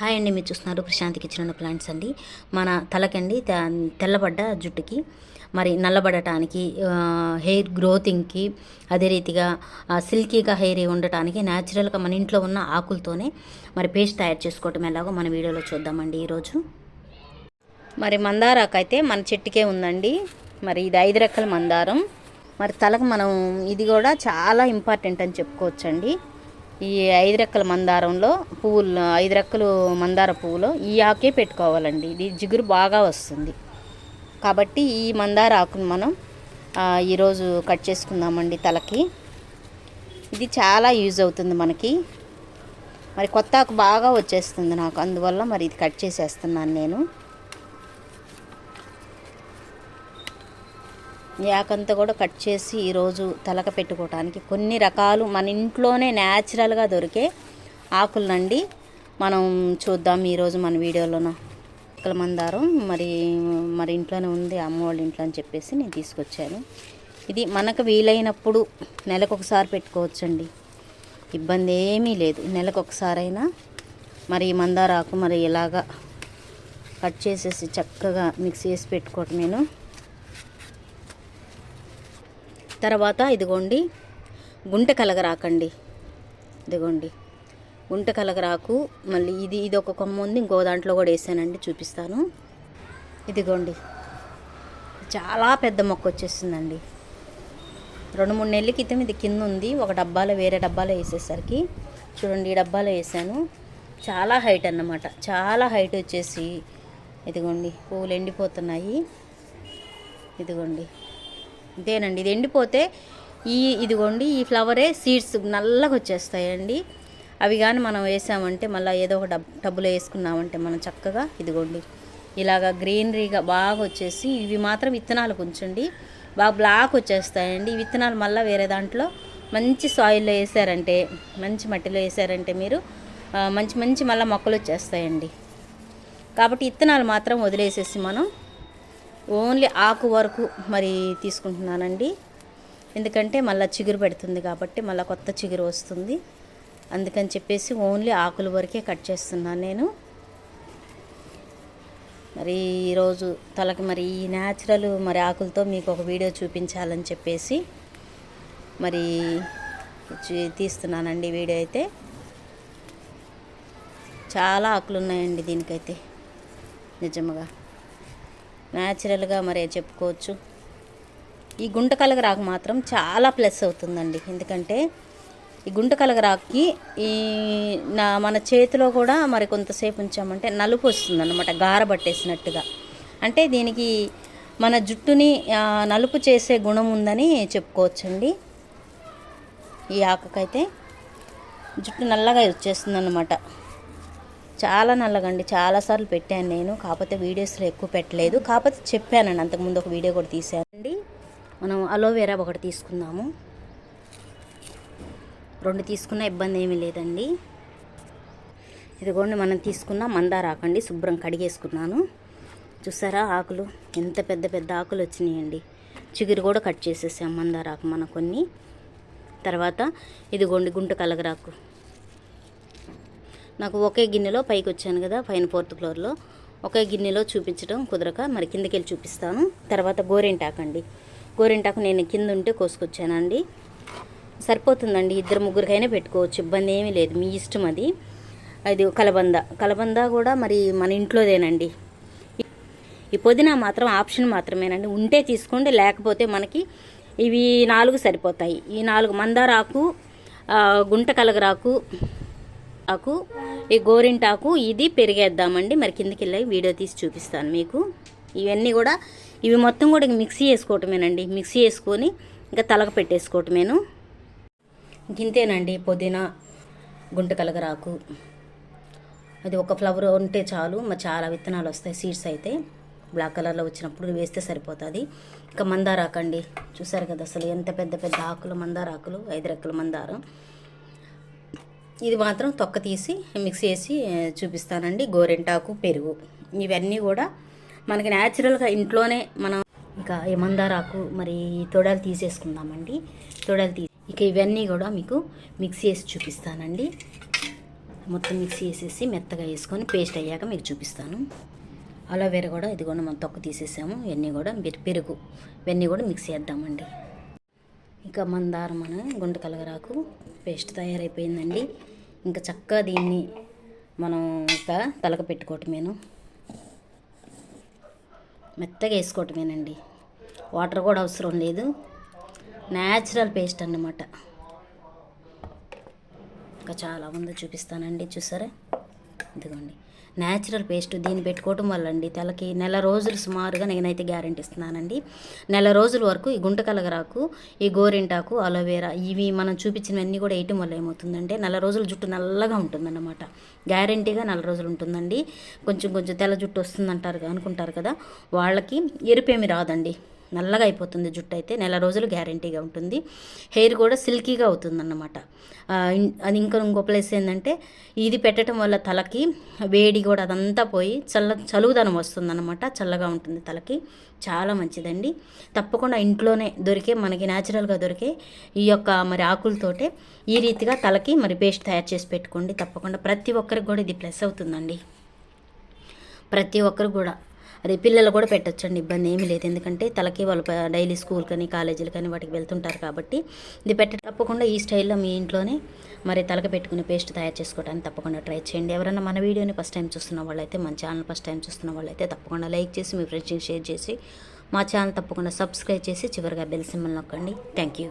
Hi అండి మీరు చూస్తున్నారు ప్రశాంతికి ఇచ్చిన ప్లాంట్స్ అండి. మన తలకండి తెల్లబడ్డ జుట్టుకి మరి నల్లబడటానికి హెయిర్ గ్రోతింగ్కి అదే రీతిగా సిల్కీగా హెయిర్ ఉండటానికి న్యాచురల్గా మన ఇంట్లో ఉన్న ఆకులతోనే మరి పేస్ట్ తయారు చేసుకోవటం ఎలాగో మన వీడియోలో చూద్దామండి ఈరోజు. మరి మందారాకైతే మన చెట్టుకే ఉందండి. మరి ఇది ఐదు రెక్కల మందారం. మరి తలకు మనం ఇది కూడా చాలా ఇంపార్టెంట్ అని చెప్పుకోవచ్చండి. ఈ ఐదు రెక్కల మందారంలో పువ్వులు ఐదు రెక్కలు మందార పువ్వులో ఈ ఆకే పెట్టుకోవాలండి. ఇది జిగురు బాగా వస్తుంది. కాబట్టి ఈ మందార ఆకును మనం ఈరోజు కట్ చేసుకుందామండి తలకి. ఇది చాలా యూజ్ అవుతుంది మనకి. మరి కొత్త ఆకు బాగా వచ్చేస్తుంది నాకు. అందువల్ల మరి ఇది కట్ చేసేస్తున్నాను నేను. యాకంతా కూడా కట్ చేసి ఈరోజు తలక పెట్టుకోవటానికి కొన్ని రకాలు మన ఇంట్లోనే న్యాచురల్గా దొరికే ఆకులనండి మనం చూద్దాం ఈరోజు మన వీడియోలోన. ఆకుల మందారం మరి మరి ఇంట్లోనే ఉంది అమ్మ వాళ్ళ ఇంట్లో అని చెప్పేసి నేను తీసుకొచ్చాను. ఇది మనకు వీలైనప్పుడు నెలకు ఒకసారి పెట్టుకోవచ్చండి. ఇబ్బంది ఏమీ లేదు. నెలకు ఒకసారైనా మరి మందారాకు మందార ఆకు మరి ఇలాగా కట్ చేసేసి చక్కగా మిక్స్ చేసి పెట్టుకోవటం నేను తర్వాత ఇదిగోండి గుంట కలగరాకండి ఇదిగోండి గుంట కలగరాకు మళ్ళీ ఇది ఇది ఒక కొమ్మ ఉంది ఇంకో దాంట్లో కూడా వేసానండి చూపిస్తాను. ఇదిగోండి చాలా పెద్ద మొక్క వచ్చేసిందండి. రెండు మూడు నెలల క్రితం ఇది కింద ఉంది ఒక డబ్బాలో వేరే డబ్బాలో వేసేసరికి. చూడండి ఈ డబ్బాలో వేసాను. చాలా హైట్ అన్నమాట చాలా హైట్ వచ్చేసి ఇదిగోండి పువ్వులు ఎండిపోతున్నాయి. ఇదిగోండి అంతేనండి ఇది ఎండిపోతే ఈ ఇదిగోండి ఈ ఫ్లవరే సీడ్స్ నల్లగా వచ్చేస్తాయండి. అవి కానీ మనం వేసామంటే మళ్ళీ ఏదో ఒక డబ్ టబ్బులో వేసుకున్నామంటే మనం చక్కగా ఇదిగోండి ఇలాగ గ్రీనరీగా బాగా వచ్చేసి ఇవి మాత్రం విత్తనాలు ఉంచండి బాగా బ్లాక్ వచ్చేస్తాయండి. విత్తనాలు మళ్ళీ వేరే దాంట్లో మంచి సాయిల్లో వేసారంటే మంచి మట్టిలో వేసారంటే మీరు మంచి మంచి మళ్ళీ మొక్కలు వచ్చేస్తాయండి. కాబట్టి విత్తనాలు మాత్రం వదిలేసేసి మనం ఓన్లీ ఆకు వరకు మరి తీసుకుంటున్నానండి. ఎందుకంటే మళ్ళీ చిగురు పెడుతుంది కాబట్టి మళ్ళీ కొత్త చిగురు వస్తుంది. అందుకని చెప్పేసి ఓన్లీ ఆకుల వరకే కట్ చేస్తున్నాను నేను. మరి ఈరోజు తలకి మరి ఈ న్యాచురల్ మరి ఆకులతో మీకు ఒక వీడియో చూపించాలని చెప్పేసి మరి తీస్తున్నానండి వీడియో అయితే. చాలా ఆకులు ఉన్నాయండి దీనికైతే. నిజముగా. న్యాచురల్గా మరి చెప్పుకోవచ్చు. ఈ గుంట కలగరాకు మాత్రం చాలా ప్లస్ అవుతుందండి. ఎందుకంటే ఈ గుంట కలగరాకి ఈ నా మన చేతిలో కూడా మరి కొంతసేపు ఉంచామంటే నలుపు వస్తుంది అనమాట గార పట్టేసినట్టుగా. అంటే దీనికి మన జుట్టుని నలుపు చేసే గుణం ఉందని చెప్పుకోవచ్చండి. ఈ ఆకుకైతే జుట్టు నల్లగా వచ్చేస్తుంది అనమాట చాలా నల్లగండి చాలాసార్లు పెట్టాను నేను. కాకపోతే వీడియోస్లో ఎక్కువ పెట్టలేదు. కాకపోతే చెప్పానండి అంతకుముందు ఒక వీడియో కూడా తీసానండి మనం అలోవెరా ఒకటి తీసుకుందాము. రెండు తీసుకున్న ఇబ్బంది ఏమీ లేదండి. ఇదిగోండి మనం తీసుకున్న మందార ఆకండి శుభ్రం కడిగేసుకున్నాను. చూసారా ఆకులు? ఎంత పెద్ద పెద్ద ఆకులు వచ్చినాయండి. చిగురు కూడా కట్ చేసేసాం మందారాకు మన కొన్ని. తర్వాత ఇదిగోండి గుంట కలగరాకు నాకు ఒకే గిన్నెలో పైకి వచ్చాను కదా పైన ఫోర్త్ ఫ్లోర్లో. ఒకే గిన్నెలో చూపించడం కుదరక మరి కిందకి వెళ్ళి చూపిస్తాను. తర్వాత గోరింటాకు అండి గోరింటాకు నేను కింద ఉంటే కోసుకొచ్చానండి. సరిపోతుందండి ఇద్దరు ముగ్గురికైనా పెట్టుకోవచ్చు ఇబ్బంది ఏమీ లేదు మీ ఇష్టం అది. అది కలబంద. కలబంద కూడా మరి మన ఇంట్లోదేనండి. ఈ పుదీనా మాత్రం ఆప్షన్ మాత్రమేనండి. ఉంటే తీసుకోండి లేకపోతే మనకి ఇవి నాలుగు సరిపోతాయి. ఈ నాలుగు మందారాకు గుంట కలగరాకు ఆకు ఈ గోరింటాకు ఇది పెరిగేద్దామండి. మరి కిందకి వెళ్ళి వీడియో తీసి చూపిస్తాను మీకు. ఇవన్నీ కూడా ఇవి మొత్తం కూడా మిక్సీ వేసుకోవటమేనండి మిక్సీ వేసుకొని ఇంకా తలకు పెట్టేసుకోవటమేను. ఇంతేనండి పుదీనా గుంట కలగరాకు. అది ఒక ఫ్లవర్ ఉంటే చాలు. మరి చాలా విత్తనాలు వస్తాయి సీడ్స్ అయితే. బ్లాక్ కలర్లో వచ్చినప్పుడు వేస్తే సరిపోతుంది. ఇంకా మందారాకండి. చూసారు కదా అసలు ఎంత పెద్ద పెద్ద ఆకులు మందారాకులు ఐదు రెక్కల మందారం. ఇది మాత్రం తొక్క తీసి మిక్స్ చేసి చూపిస్తానండి. గోరెంటాకు పెరుగు. ఇవన్నీ కూడా మనకి న్యాచురల్గా ఇంట్లోనే మనం ఇంకా ఈ మందారాకు మరి ఈ తొడలు తీసేసుకుందామండి. తొడలు తీసి ఇక ఇవన్నీ కూడా మీకు మిక్స్ చేసి చూపిస్తానండి. మొత్తం మిక్సీ వేసేసి మెత్తగా వేసుకొని పేస్ట్ అయ్యాక మీకు చూపిస్తాను. అలోవేరా కూడా ఇది కూడా మనం తొక్క తీసేసాము. ఇవన్నీ కూడా పెరుగు ఇవన్నీ కూడా మిక్స్ చేద్దామండి. ఇంకా మందారం మన గుంట కలగరాకు పేస్ట్ తయారైపోయిందండి. ఇంకా చక్కగా దీన్ని మనం ఇంకా తలక పెట్టుకోవటమేను. మెత్తగా వేసుకోవటమేనండి. వాటర్ కూడా అవసరం లేదు. న్యాచురల్ పేస్ట్ అన్నమాట. ఇంకా చాలా ముందు చూపిస్తానండి. చూసారా? ఇదిగోండి. న్యాచురల్ పేస్ట్ దీన్ని పెట్టుకోవటం వల్ల అండి తలకి నెల రోజులు సుమారుగా నేనైతే గ్యారెంటీ ఇస్తున్నానండి నెల రోజుల వరకు ఈ గుంట కలగరాకు ఈ గోరింటాకు అలోవేరా ఇవి మనం చూపించినవన్నీ కూడా వేయటం వల్ల ఏమవుతుందంటే నెల రోజులు జుట్టు నల్లగా ఉంటుందన్నమాట. గ్యారెంటీగా నెల రోజులు ఉంటుందండి. కొంచెం కొంచెం తెల్ల జుట్టు వస్తుందంటారు అనుకుంటారు కదా వాళ్ళకి ఎరుపేమి రాదండి. నల్లగా అయిపోతుంది జుట్టు అయితే నెల రోజులు గ్యారంటీగా ఉంటుంది. హెయిర్ కూడా సిల్కీగా అవుతుందన్నమాట. అది ఇంకా ఇంకో ప్లేస్ ఏంటంటే ఇది పెట్టడం వల్ల తలకి వేడి కూడా అదంతా పోయి చల్ల చలువుదనం వస్తుందన్నమాట. చల్లగా ఉంటుంది తలకి. చాలా మంచిదండి. తప్పకుండా ఇంట్లోనే దొరికే మనకి న్యాచురల్గా దొరికే ఈ యొక్క మరి ఆకులతోటే ఈ రీతిగా తలకి మరి పేస్ట్ తయారు చేసి పెట్టుకోండి. తప్పకుండా ప్రతి ఒక్కరికి కూడా ఇది ప్లస్ అవుతుందండి. ప్రతి ఒక్కరు కూడా అదే పిల్లలు కూడా పెట్టచ్చండి ఇబ్బంది ఏమీ లేదు. ఎందుకంటే తలకి వాళ్ళు డైలీ స్కూల్ కానీ కాలేజీలు కానీ వాటికి వెళ్తుంటారు కాబట్టి ఇది పెట్ట తప్పకుండా ఈ స్టైల్లో మీ ఇంట్లోనే మరి తలక పెట్టుకునే పేస్ట్ తయారు చేసుకోవడానికి తప్పకుండా ట్రై చేయండి. ఎవరైనా మన వీడియోని ఫస్ట్ టైం చూస్తున్న వాళ్ళైతే మన ఛానల్ ఫస్ట్ టైం చూస్తున్న వాళ్ళైతే తప్పకుండా లైక్ చేసి మీ ఫ్రెండ్స్కి షేర్ చేసి మా ఛానల్ తప్పకుండా సబ్స్క్రైబ్ చేసి చివరిగా బెల్ సింబల్ నొక్కండి. Thank you.